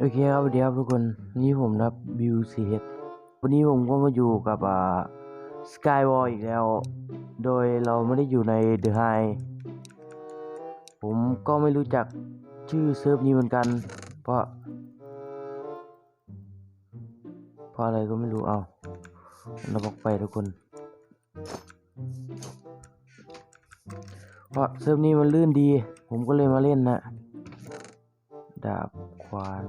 โอเคครับสวัสดีครับทุกคนนี่ผมนะบิวซีเวันนี้ผมก็มาอยู่กับอ่าสกายวอลอีกแล้ว โดยเราไม่ได้อยู่ในเดอะไฮผมก็ไม่รู้จักชื่อเซิร์ฟนี้เหมือนกัน เพราะ เพราะอะไรก็ไม่รู้เอาเราบอกไปทุกคน เพราะเซิร์ฟนี้มันลื่นดี ผมก็เลยมาเล่นนะดาบขวาน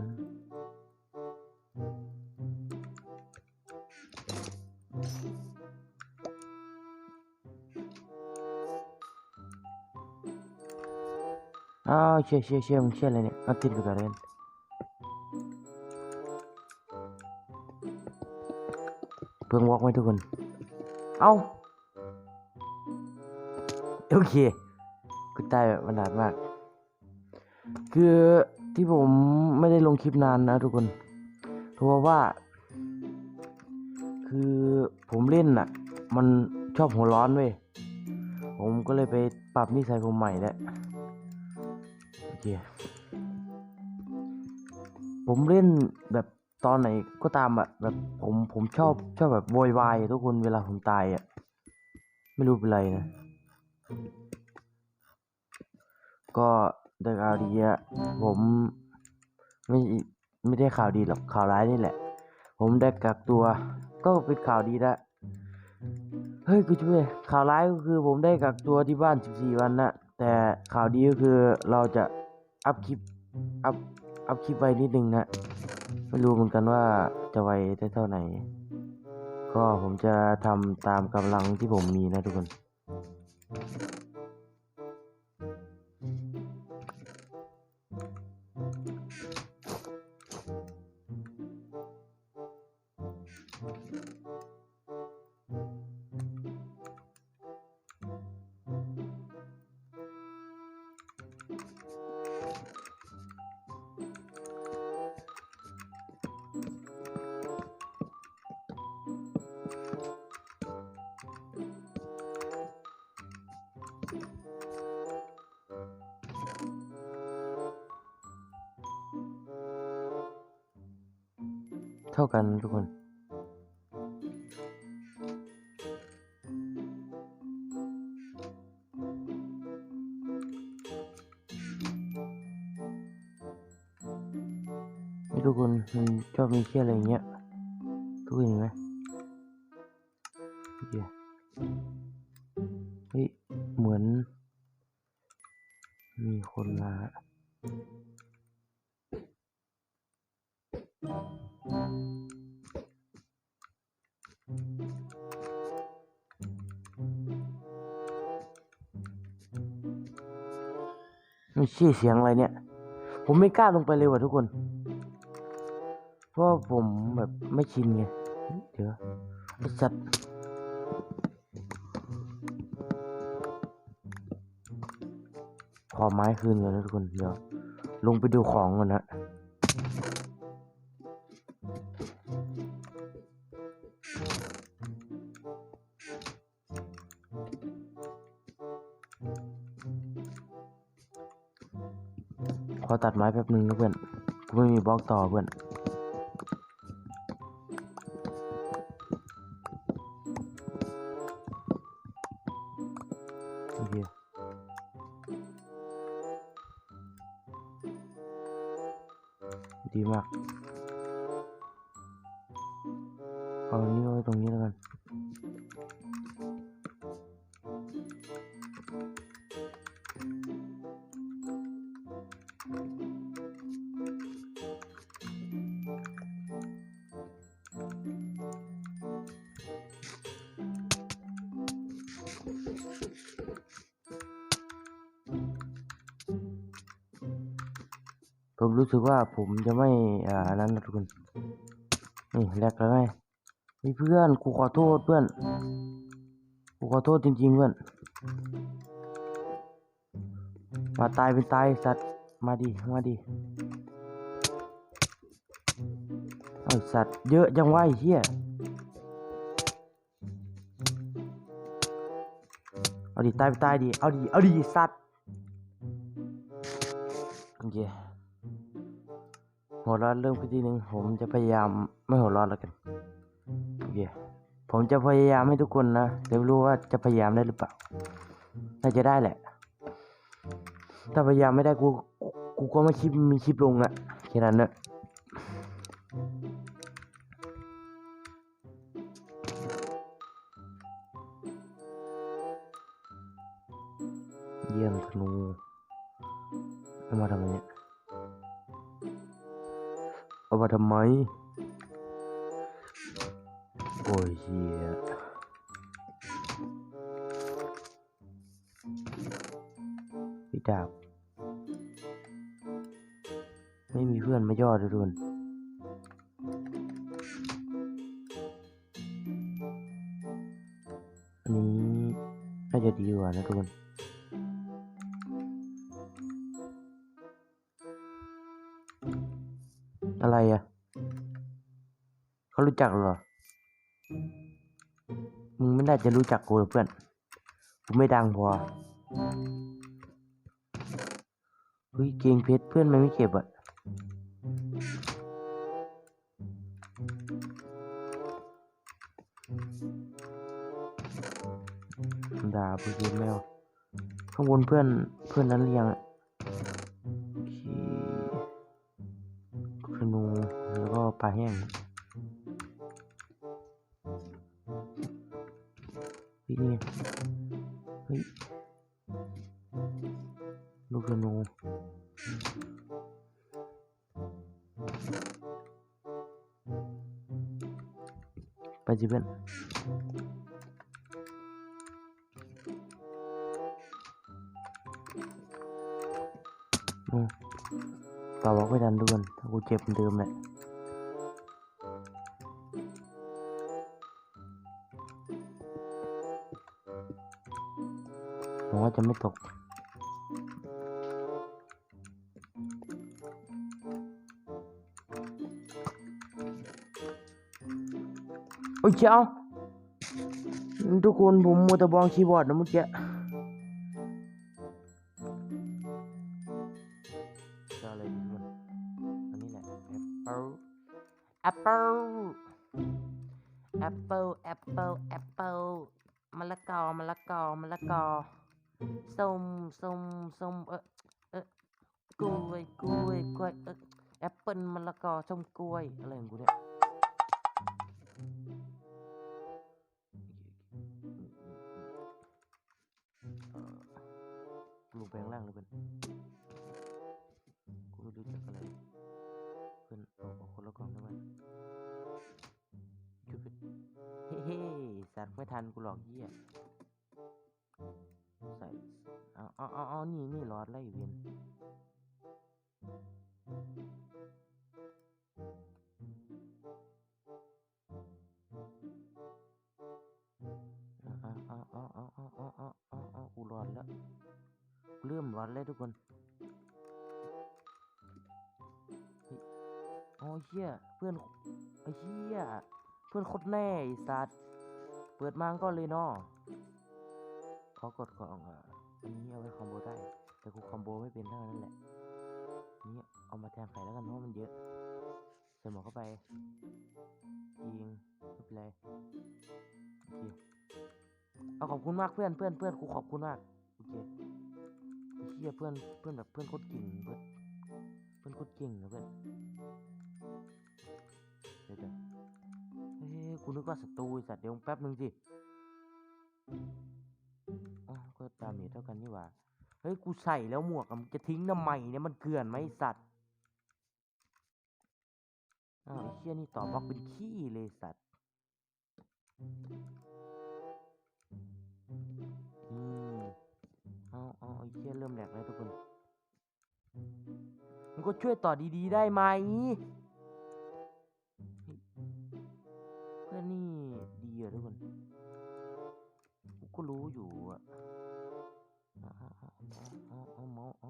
อ้าวเชี่ยเชี่ยเชี่ยมึงเชี่ยอะไรเนี่ยเอาติดไปก่อนเลยเพิ่งวอกไหมทุกคน เอ้าโอเคกูตายแบบมันาดมาก คือที่ผมไม่ได้ลงคลิปนานนะทุกคน เพราะว่า คือผมเล่นน่ะ มันชอบหัวร้อนเว้ย ผมก็เลยไปปรับนิสัยผมใหม่แล้ว เค ผมเล่นแบบตอนไหนก็ตามอะแบบผมผมชอบชอบแบบโวยวายทุกคนเวลาผมตายอะไม่รู้เป็นไรนะ ก็ได้ข่าดีอะผมไม่ไม่ได้ข่าวดีหรอกข่าวร้ายนี่แหละ ผมได้กักตัวก็เป็นข่าวดีละเฮ้ยกูช่วยข่าวร้ายก็คือผมได้กักตัวที่บ้าน 14 วันนะแต่ข่าวดีก็คือเราจะ อัพคลิป อัพ อัพคลิปไว้นิดนึงนะ ไม่รู้เหมือนกันว่าจะไวได้เท่าไหร่ ก็ผมจะทำตามกำลังที่ผมมีนะทุกคน ท่ากันทุกคน นี่ทุกคนมันชอบมีเชี่ยอะไรอย่างเงี้ย ทุกคนเห็นไหมเหี้ยเฮ้ย เหมือน มีคนมา ไม่ใช่เสียงอะไรเนี่ย ผมไม่กล้าลงไปเลยว่ะทุกคน เพราะผมแบบไม่ชินไง เดี๋ยวไอสัตว์ขอไม้คืนก่อนนะทุกคน เดี๋ยว ลงไปดูของก่อนนะ อตัดไม้แป๊บนึงนะเพื่อนกูไม่มีบล็อกต่อเพื่อนโอเคดีมากเอาอันนี้ไว้ตรงนี้แล้วกัน ผมรู้สึกว่าผมจะไม่อ่านั้นนะทุกคนนี่แลกแล้วไงนี่เพื่อนกูขอโทษเพื่อนกูขอโทษจริงๆเพื่อนมาตายเป็นตายสัตว์มาดิมาดิเอสัตว์เยอะจังวะไอ้เหี้ยเอาดิตายไปตายดิเอาดิเอาดิสัตว์โอเค หัวร้อนเริ่มขึ้นทีหนึ่งผมจะพยายามไม่หัวร้อนแล้วกันโอเคผมจะพยายามให้ทุกคนนะเดี๋ยวรู้ว่าจะพยายามได้หรือเปล่าน่าจะได้แหละ ถ้าพยายามไม่ได้กูกูก็ไม่คลิปมีคลิปลงอะแค่นั้นเนอะเยี่ยมธนูมาทำไมเนี่ย เอามาทำไม โอ้ยเฮียพี่ดาบ ไม่มีเพื่อนมาย่อด้วยทุนอันนี้น่าจะดีกว่านะทุกคน เขารู้จักเหรอ มึงไม่น่าจะรู้จักกูหรอเพื่อน กูไม่ดังพอ เฮ้ยเกงเพชรเพื่อนมันไม่เก็บอะด่าไปเกมแมวข้างบนเพื่อนเพื่อนนั้นเรียงอะโอเคธนูแล้วก็ปลาแห้ง นี่เฮ้ยลูกธนูไปจิเพื่อนต่อบอกไม่ทันทุกคนถ้ากูเจ็บเดิมแหละ หวังว่าจะไม่ตกโอ้ยเจ้าทุกคนผมมัวแต่บองคีย์บอร์ดนะเมื่อกี้ก็อะไรดีมันอันนี้แหละ Apple Apple Apple Apple Apple มะละกอมะละกอมะละกอ ส้มส้มส้มเออเออกล้วยกล้วยกล้วยเออแอปเปิลมะละกอส้มกล้วยอะไรของกูเนี่ยลงไปข้างล่างเลยเพื่อนกูไม่รู้จักอะไรเพื่อนเอาคนละกล่องได้ไหมจุดเฮ้เฮ้สัตว์ไม่ทันกูหลอกเหี้ย เอาเอาเอาเอนี่นี่หลอดไล่เวียนเอาเอาเอาเอาเอาเอาเอาเอาเอากูหลอดแล้วเริ่มหลอดแล้วทุกคนโอ้ยเหี้ยเพื่อนไอ้เหี้ยเพื่อนโคตรแน่ไอ้สัตว์เปิดมาก็เลยเนาะขอกดของอะ นี้เอาไว้คอมโบได้ แต่กูคอมโบไม่เป็นเท่านั้นแหละ นี่เอามาแทนไข่แล้วกันเพราะมันเยอะใส่หมวกเข้าไปยิงไม่เป็นไรโอเคเอาขอบคุณมากเพื่อนเพื่อนเพื่อนกูขอบคุณมากโอเคเหี้ยเพื่อนเพื่อนแบบเพื่อนโคตรเก่งเพื่อนเพื่อนโคตรเก่งนะเพื่อนเดี๋ยวเดี๋ยวเฮ้ยกูนึกว่าศัตรูสัตว์เดี๋ยวแป๊บนึงสิ ก็ดาเมจเท่ากันนี่หว่า เฮ้ย กูใส่แล้วหมวกมึงจะทิ้งทำไมเนี่ยมันเกลื่อนไหมสัตว์อ้าวไอ้เชี่ยนี่ต่อบล็อกเป็นขี้เลยสัตว์อืมเอาเอาไอ้เชี่ยเริ่มแหลกแล้วทุกคนมึงก็ช่วยต่อดีๆได้ไหมเพื่อนนี่ดีอะทุกคน กูก็รู้อยู่อะ เอาเอาเอาเอา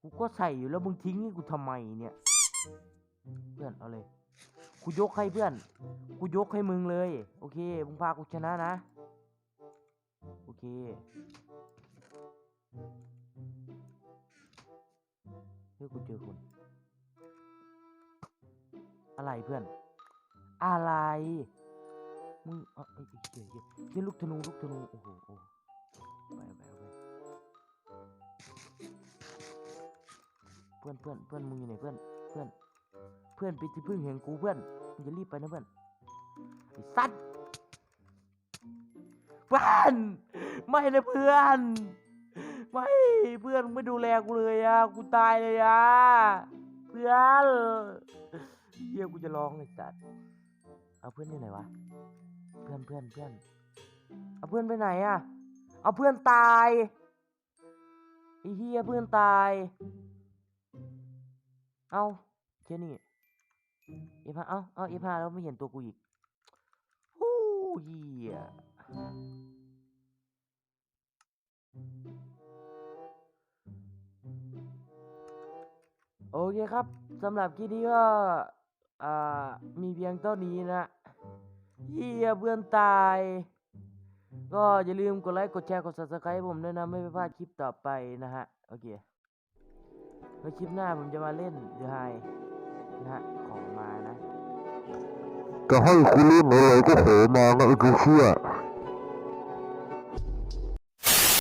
กูก็ใส่อยู่แล้วมึงทิ้งให้กูทำไมเนี่ย เพื่อนเอาเลย กูยกให้เพื่อน กูยกให้มึงเลย โอเค มึงพากูชนะนะ โอเค เฮ้ยกูเจอคน อะไรเพื่อน อะไร มึงเอ้ยเดี๋ยวเดี๋ยวลูกธนูลูกธนู โอ้โหไปไป เพื่อนเพื่อนเพื่อนมึงอยู่ไหนเพื่อนเพื่อน เพื่อนไปที่พึ่งเห็นกูเพื่อนมึงจะรีบไปนะเพื่อนไอ้สัตว์เพื่อนไม่นะเพื่อน ไม่เพื่อนไม่ดูแลกูเลยอะกูตายเลยอะเพื่อนเฮียกูจะร้องไอ้สัตว์เอาเพื่อนที่ไหนวะเพื่อนเพื่อนเพื่อนเอาเพื่อนไปไหนอะเอาเพื่อนตายไอ้เฮียเพื่อนตาย เอาเช่นี่เอฟาเอาเอาเอฟาแล้วไม่เห็นตัวกูอีกโอ้ยโอเคครับสำหรับคลิปนี้ก็อ่ามีเพียงเท่านี้นะเฮียเพื่อนตาย ก็อย่าลืมกดไลค์ กดแชร์ กด subscribe ผมด้วยนะ ไม่ไปพลาดคลิปต่อไปนะฮะ โอเค แล้วคลิปหน้าผมจะมาเล่นเด e h ไฮนะฮะของมานะ จะให้คุณเล่นอะไรก็ขอมานะไอ้กูเชื่อ